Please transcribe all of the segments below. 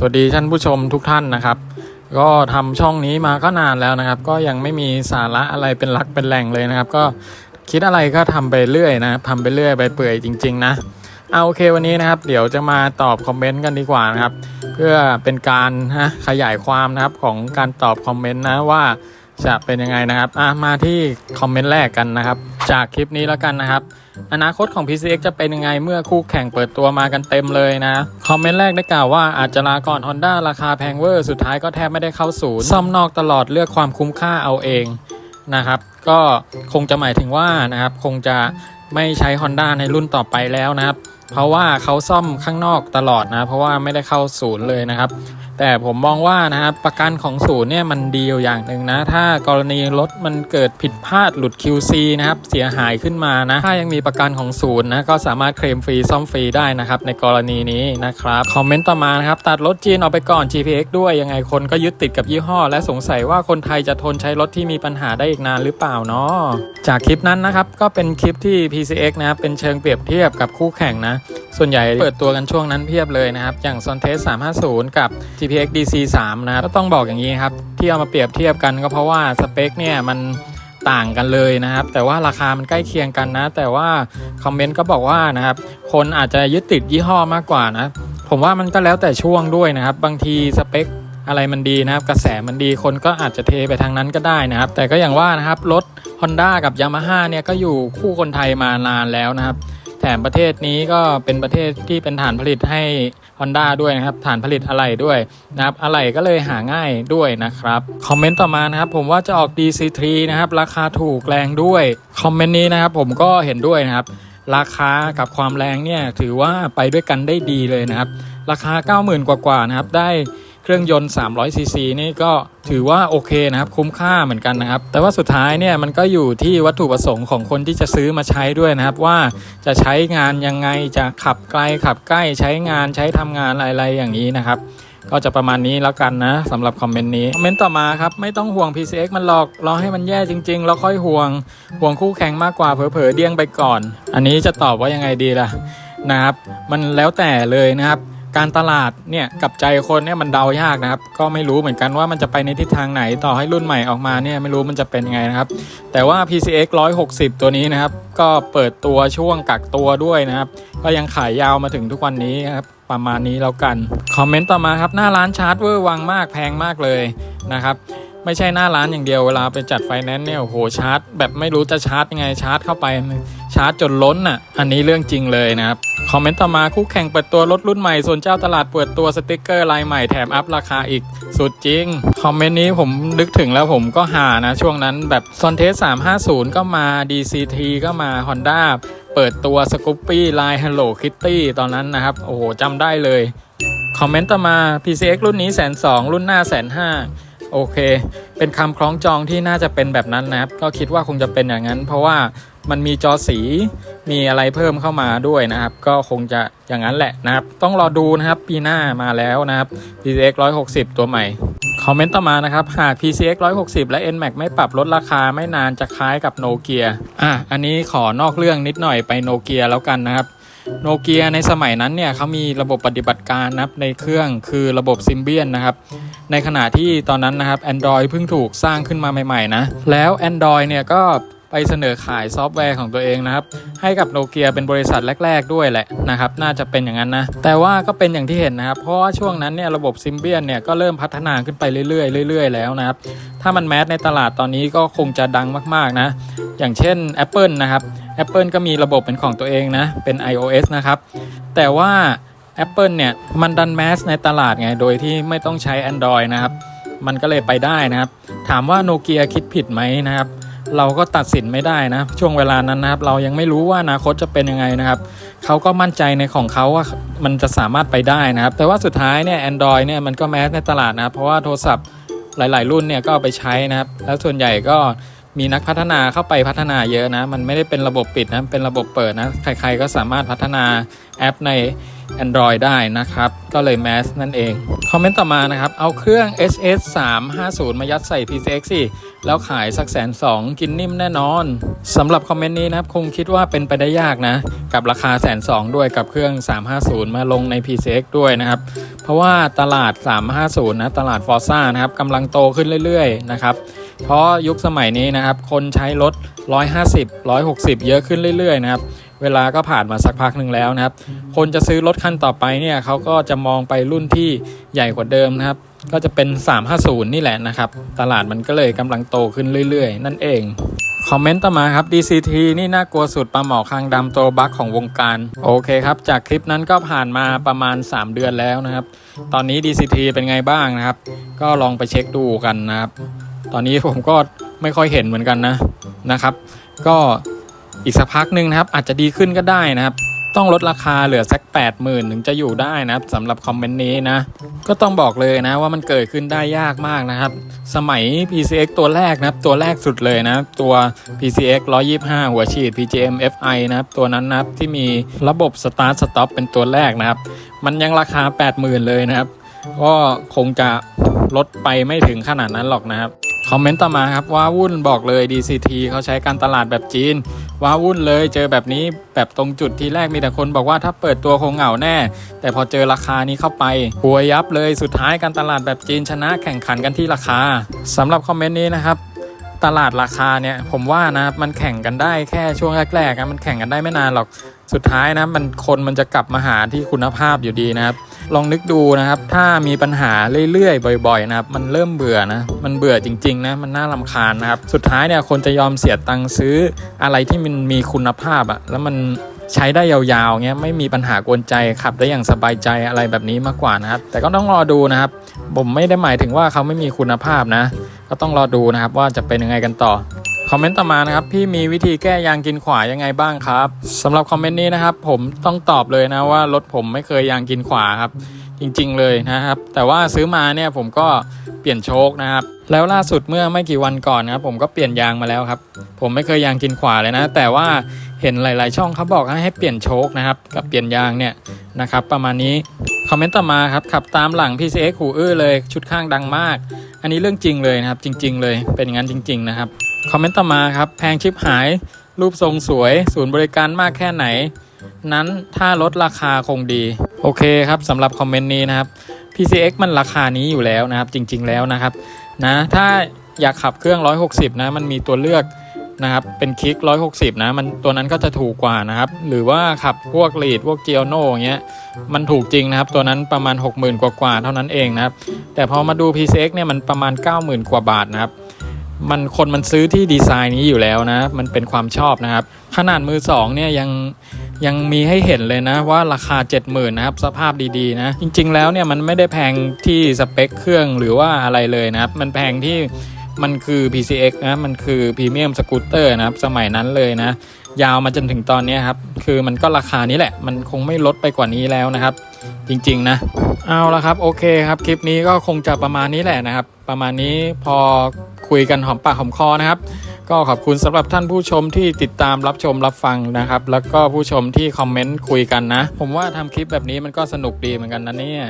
สวัสดีท่านผู้ชมทุกท่านนะครับ ก็ทำช่องนี้มาก็นานแล้วนะครับ ก็ยังไม่มีสาระอะไรเป็นหลักเป็นแหล่งเลยนะครับ ก็คิดอะไรก็ทำไปเรื่อยนะครับทำไปเรื่อยไปเปื่อยจริง ๆ นะเอาโอเควันนี้นะครับ เดี๋ยวจะมาตอบคอมเมนต์กันดีกว่านะครับ เพื่อเป็นการนะขยายความนะครับของการตอบคอมเมนต์นะว่า จะเป็นยังไงนะครับอะมาที่คอมเมนต์แรกกันนะครับ จากคลิปนี้แล้วกันนะครับ อนาคตของ PCX จะเป็นยังไงเมื่อคู่แข่งเปิดตัวมากันเต็มเลยนะ คอมเมนต์แรกได้กล่าวว่าอาจจะลาก่อน Honda ราคาแพงเวอร์ สุดท้ายก็แทบไม่ได้เข้าศูนย์ซ่อมนอกตลอดเลือกความคุ้มค่าเอาเองนะครับ ก็คงจะหมายถึงว่านะครับ คงจะไม่ใช้ Honda ในรุ่นต่อไปแล้วนะครับ เพราะว่าเขาซ่อมข้างนอกตลอดนะ เพราะว่าไม่ได้เข้าศูนย์เลยนะครับ แต่ผมมองว่านะครับประกันของศูนย์เนี่ยมันดีอยู่อย่างหนึ่งนะ ถ้ากรณีรถมันเกิดผิดพลาดหลุด QC นะครับเสียหายขึ้นมานะ ถ้ายังมีประกันของศูนย์นะก็สามารถเคลมฟรีซ่อมฟรีได้นะครับในกรณีนี้นะครับคอมเมนต์ต่อมานะครับตัดรถจีนออกไปก่อน GPX ด้วยยังไงคนก็ยึดติดกับยี่ห้อ และสงสัยว่าคนไทยจะทนใช้รถที่มีปัญหาได้อีกนานหรือเปล่าเนาะจากคลิปนั้นนะครับก็เป็นคลิปที่ PCX นะครับเป็นเชิงเปรียบเทียบกับคู่แข่งนะส่วนใหญ่เปิดตัวกันช่วงนั้นเพียบเลยนะครับอย่าง s o n t e s 350 กับ g DC 3 นะครับก็ต้องบอกอย่างนี้ครับ ที่เอามาเปรียบเทียบกันก็เพราะว่าสเปคเนี่ยมันต่างกันเลยนะครับ แต่ว่าราคามันใกล้เคียงกันนะ แต่ว่าคอมเมนต์ก็บอกว่านะครับ คนอาจจะยึดติดยี่ห้อมากกว่านะ ผมว่ามันก็แล้วแต่ช่วงด้วยนะครับ บางทีสเปคอะไรมันดีนะครับ กระแสมันดีคนก็อาจจะเทไปทางนั้นก็ได้นะครับ แต่ก็อย่างว่านะครับรถ Honda กับ Yamaha เนี่ยก็อยู่คู่คนไทยมานานแล้วนะครับ แถมประเทศนี้ก็เป็นประเทศที่เป็นฐานผลิตให้ Honda ด้วยนะครับฐานผลิตอะไหล่ด้วยนะครับอะไหล่ก็เลยหาง่ายด้วยนะครับคอมเมนต์ต่อมานะครับผมว่าจะออก DC3 นะครับราคาถูกแรงด้วยคอมเมนต์นี้นะครับผมก็เห็นด้วยนะครับราคากับความแรงเนี่ยถือว่าไปด้วยกันได้ดีเลยนะครับ ราคา 90,000 กว่าๆนะครับได้ เครื่องยนต์ 300ซีซีนี่ก็ถือว่าโอเคนะครับคุ้มค่าเหมือนกันนะครับ แต่ว่าสุดท้ายเนี่ยมันก็อยู่ที่วัตถุประสงค์ของคนที่จะซื้อมาใช้ด้วยนะครับ ว่าจะใช้งานยังไงจะขับไกลขับใกล้ใช้งานใช้ทำงานอะไรๆอย่างนี้นะครับก็จะประมาณนี้แล้วกันนะสำหรับคอมเมนต์นี้ คอมเมนต์ต่อมาครับ ไม่ต้องห่วง PCX มันหรอกรอให้มันแย่จริง ๆ แล้วค่อยห่วง ห่วงคู่แข่งมากกว่าเผลอๆเดี้ยงไปก่อน อันนี้จะตอบว่ายังไงดีล่ะนะครับ มันแล้วแต่เลยนะครับ การตลาดเนี่ยกับใจคนเนี่ยมันเดายากนะครับ ก็ไม่รู้เหมือนกันว่ามันจะไปในทิศทางไหนต่อให้รุ่นใหม่ออกมาเนี่ยไม่รู้มันจะเป็นยังไงนะครับ แต่ว่า PCX 160 ตัวนี้นะครับ ก็เปิดตัวช่วงกักตัวด้วยนะครับ ก็ยังขายยาวมาถึงทุกวันนี้ครับประมาณนี้แล้วกัน คอมเมนต์ต่อมาครับหน้าร้านชาร์จเวอร์วังมากแพงมากเลยนะครับ ไม่ใช่หน้าร้านอย่างเดียวเวลาไปจัดไฟแนนซ์เนี่ยโอ้โหชาร์จ แบบไม่รู้จะชาร์จยังไงชาร์จเข้าไปชาร์จจนล้นอะ อันนี้เรื่องจริงเลยนะครับคอมเมนต์ต่อมาคู่แข่งเปิดตัวรถรุ่นใหม่ ส่วนเจ้าตลาดเปิดตัวสติกเกอร์ลายใหม่แถมอัพราคาอีก สุดจริง คอมเมนต์นี้ผมนึกถึงแล้วผมก็หานะ ช่วงนั้นแบบซอนเทส 350 ก็มา DCT ก็มา Honda เปิดตัวสกูปปี้ลาย Hello Kitty ตอนนั้นนะครับ โอ้โหจำได้เลย คอมเมนต์ต่อมา PCX รุ่นนี้แสนสองรุ่นหน้าแสนห้า โอเค เป็นคำคล้องจองที่น่าจะเป็นแบบนั้นนะครับ ก็คิดว่าคงจะเป็นอย่างนั้น เพราะว่ามันมีจอสี มีอะไรเพิ่มเข้ามาด้วยนะครับ ก็คงจะอย่างนั้นแหละนะครับ ต้องรอดูนะครับ ปีหน้ามาแล้วนะครับ PCX 160 ตัวใหม่ คอมเมนต์ต่อมานะครับ หาก PCX 160 และ NMAX ไม่ปรับลดราคาไม่นานจะคล้ายกับโนเกียอะ อันนี้ขอนอกเรื่องนิดหน่อยไปโนเกียแล้วกันนะครับ โนเกียในสมัยนั้นเนี่ยเขามีระบบปฏิบัติการนะครับในเครื่องคือระบบซิมเบียนนะครับ ในขณะที่ตอนนั้นนะครับ Android เพิ่งถูกสร้างขึ้นมาใหม่ๆนะ แล้ว Android เนี่ยก็ ไปเสนอขายซอฟต์แวร์ของตัวเองนะครับ ให้กับโนเกียเป็นบริษัทแรก ๆ ด้วยแหละนะครับ น่าจะเป็นอย่างนั้นนะ แต่ว่าก็เป็นอย่างที่เห็นนะครับ เพราะว่าช่วงนั้นเนี่ยระบบซิมเบียนเนี่ยก็เริ่มพัฒนาขึ้นไปเรื่อยๆเรื่อยๆแล้วนะครับ ถ้ามันแมสในตลาดตอนนี้ก็คงจะดังมากๆนะ อย่างเช่น Apple นะครับ Apple ก็มีระบบเป็นของตัวเองนะ เป็น iOS นะครับ แต่ว่า Apple เนี่ยมันดันแมสในตลาดไง โดยที่ไม่ต้องใช้ Android นะครับ มันก็เลยไปได้นะครับ ถามว่าโนเกียคิดผิดไหมนะครับ เราก็ตัดสินไม่ได้นะ ช่วงเวลานั้นนะครับ เรายังไม่รู้ว่าอนาคตจะเป็นยังไงนะครับเขาก็มั่นใจในของเขาว่ามันจะสามารถไปได้นะครับ แต่ว่าสุดท้ายเนี่ยแอนดรอยเนี่ยมันก็แมสในตลาดนะครับเพราะว่าโทรศัพท์หลาย ๆ รุ่นเนี่ยก็เอาไปใช้นะครับ แล้วส่วนใหญ่ก็ มีนักพัฒนาเข้าไปพัฒนาเยอะนะ มันไม่ได้เป็นระบบปิดนะ เป็นระบบเปิดนะ ใครๆก็สามารถพัฒนาแอปใน Android ได้นะครับ ก็เลยแมสนั่นเอง คอมเมนต์ต่อมานะครับ เอาเครื่อง SS 350 มายัดใส่ PCX สิแล้วขายสักแสนสองกินนิ่มแน่นอนสำหรับคอมเมนต์นี้นะครับ คงคิดว่าเป็นไปได้ยากนะ กับราคาแสนสองด้วยกับเครื่อง 350 มาลงใน PCX ด้วยนะครับ เพเพราะว่าตลาด 350 นะ ตลาดฟอร์ซ่านะครับกำลังโตขึ้นเรื่อยๆ นะครับ เพราะยุคสมัยนี้นะครับ คนใช้รถ 150 160 เยอะขึ้นเรื่อยๆนะครับ เวลาก็ผ่านมาสักพักหนึ่งแล้วนะครับ คนจะซื้อรถคันต่อไปเนี่ยเขาก็จะมองไปรุ่นที่ใหญ่กว่าเดิมนะครับ ก็จะเป็น 350 นี่แหละนะครับ ตลาดมันก็เลยกำลังโตขึ้นเรื่อยๆ นั่นเอง คอมเมนต์ต่อมาครับ DCT นี่น่ากลัวสุดปลาหมอคางดำตัวบัคของวงการ โอเคครับ จากคลิปนั้นก็ผ่านมาประมาณ 3 เดือนแล้วนะครับ ตอนนี้ DCT เป็นไงบ้างนะครับ ก็ลองไปเช็คดูกันนะครับ ตอนนี้ผมก็ไม่ค่อยเห็นเหมือนกันนะนะครับ ก็อีกสักพักหนึ่งนะครับ อาจจะดีขึ้นก็ได้นะครับ ต้องลดราคาเหลือสัก80,000ถึงจะอยู่ได้นะครับสำหรับคอมเมนต์นี้นะ ก็ต้องบอกเลยนะว่ามันเกิดขึ้นได้ยากมากนะครับ สมัย PCX ตัวแรกนะครับ ตัวแรกสุดเลยนะตัว PCX 125 หัวฉีด PGM FI นะครับ ตัวนั้นนะครับที่มีระบบ Start Stop เป็นตัวแรกนะครับ มันยังราคา 80,000 เลยนะครับ ก็คงจะลดไปไม่ถึงขนาดนั้นหรอกนะครับ คอมเมนต์ต่อมาครับว่าวุ่นบอกเลย DCT เขาใช้การตลาดแบบจีนว้าวุ่นเลยเจอแบบนี้แบบตรงจุดที่แรกมีแต่คนบอกว่าถ้าเปิดตัวคงเหงาแน่ แต่พอเจอราคานี้เข้าไปหัวยับเลยสุดท้ายการตลาดแบบจีนชนะแข่งขันกันที่ราคาสำหรับคอมเมนต์นี้นะครับตลาดราคาเนี่ยผมว่านะมันแข่งกันได้แค่ช่วงแรกๆนะมันแข่งกันได้ไม่นานหรอกสุดท้ายนะมันคนมันจะกลับมาหาที่คุณภาพอยู่ดีนะครับ ลองนึกดูนะครับ ถ้ามีปัญหาเรื่อยๆ บ่อยๆนะครับ มันเริ่มเบื่อนะ มันเบื่อจริงๆนะ มันน่าลำคาญนะครับ สุดท้ายเนี่ยคนจะยอมเสียตังค์ซื้ออะไรที่มันมีคุณภาพอะแล้วมันใช้ได้ยาวๆเงี้ยไม่มีปัญหากวนใจขับได้อย่างสบายใจอะไรแบบนี้มากกว่านะครับ แต่ก็ต้องรอดูนะครับ ผมไม่ได้หมายถึงว่าเขาไม่มีคุณภาพนะ ก็ต้องรอดูนะครับว่าจะเป็นยังไงกันต่อ คอมเมนต์ต่อมานะครับพี่มีวิธีแก้ยางกินขวายังไงบ้างครับสำหรับคอมเมนต์นี้นะครับ ผมต้องตอบเลยนะว่ารถผมไม่เคยยางกินขวาครับ จริงๆเลยนะครับ แต่ว่าซื้อมาเนี่ยผมก็เปลี่ยนโชคนะครับ แล้วล่าสุดเมื่อไม่กี่วันก่อนนะครับผมก็เปลี่ยนยางมาแล้วครับ ผมไม่เคยยางกินขวาเลยนะ แต่ว่าเห็นหลาย ๆ ช่องเขาบอกให้เปลี่ยนโชคนะครับ กับเปลี่ยนยางเนี่ยนะครับ ประมาณนี้คอมเมนต์ต่อมาครับขับตามหลัง PCX หูอื้อเลยชุดข้างดังมาก อันนี้เรื่องจริงเลยนะครับ จริง ๆ เลยเป็นอย่างนั้นจริง ๆ นะครับ คอมเมนต์ต่อมาครับ แพงชิปหาย รูปทรงสวย ศูนย์บริการมากแค่ไหน นั้นถ้าลดราคาคงดี โอเคครับสำหรับคอมเมนต์นี้นะครับ PCX มันราคานี้อยู่แล้วนะครับ จริง ๆแล้วนะครับนะถ้าอยากขับเครื่อง 160 นะมันมีตัวเลือกนะครับเป็นคลิก 160 นะมันตัวนั้นก็จะถูกกว่านะครับ หรือว่าขับพวกลีดพวกเจียโน่อย่างเงี้ยมันถูกจริงนะครับ ตัวนั้นประมาณ 60,000 กว่ากว่าเท่านั้นเองนะครับ แต่พอมาดู PCX เนี่ยมันประมาณ 90,000 กว่าบาทนะครับ มันคนมันซื้อที่ดีไซน์นี้อยู่แล้วนะ มันเป็นความชอบนะครับ ขนาดมือสองเนี่ยยังยังมีให้เห็นเลยนะว่าราคา 70,000นะครับสภาพดีๆนะจริง ๆ แล้วเนี่ยมันไม่ได้แพงที่สเปคเครื่องหรือว่าอะไรเลยนะครับ มันแพงที่มันคือ PCX นะมันคือพรีเมียมสกูตเตอร์นะครับสมัยนั้นเลยนะ ยาวมาจนถึงตอนนี้ครับ คือมันก็ราคานี้แหละ มันคงไม่ลดไปกว่านี้แล้วนะครับ จริง ๆ นะ เอาละครับ โอเคครับ คลิปนี้ก็คงจะประมาณนี้แหละนะครับ ประมาณนี้พอคุยกันหอมปากหอมคอนะครับ ก็ขอบคุณสำหรับท่านผู้ชมที่ติดตามรับชมรับฟังนะครับ แล้วก็ผู้ชมที่คอมเมนต์คุยกันนะ ผมว่าทำคลิปแบบนี้มันก็สนุกดีเหมือนกันนะเนี่ย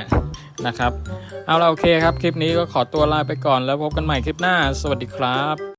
นะครับ เอาละโอเคครับ คลิปนี้ก็ขอตัวลาไปก่อนแล้วพบกันใหม่คลิปหน้า สวัสดีครับ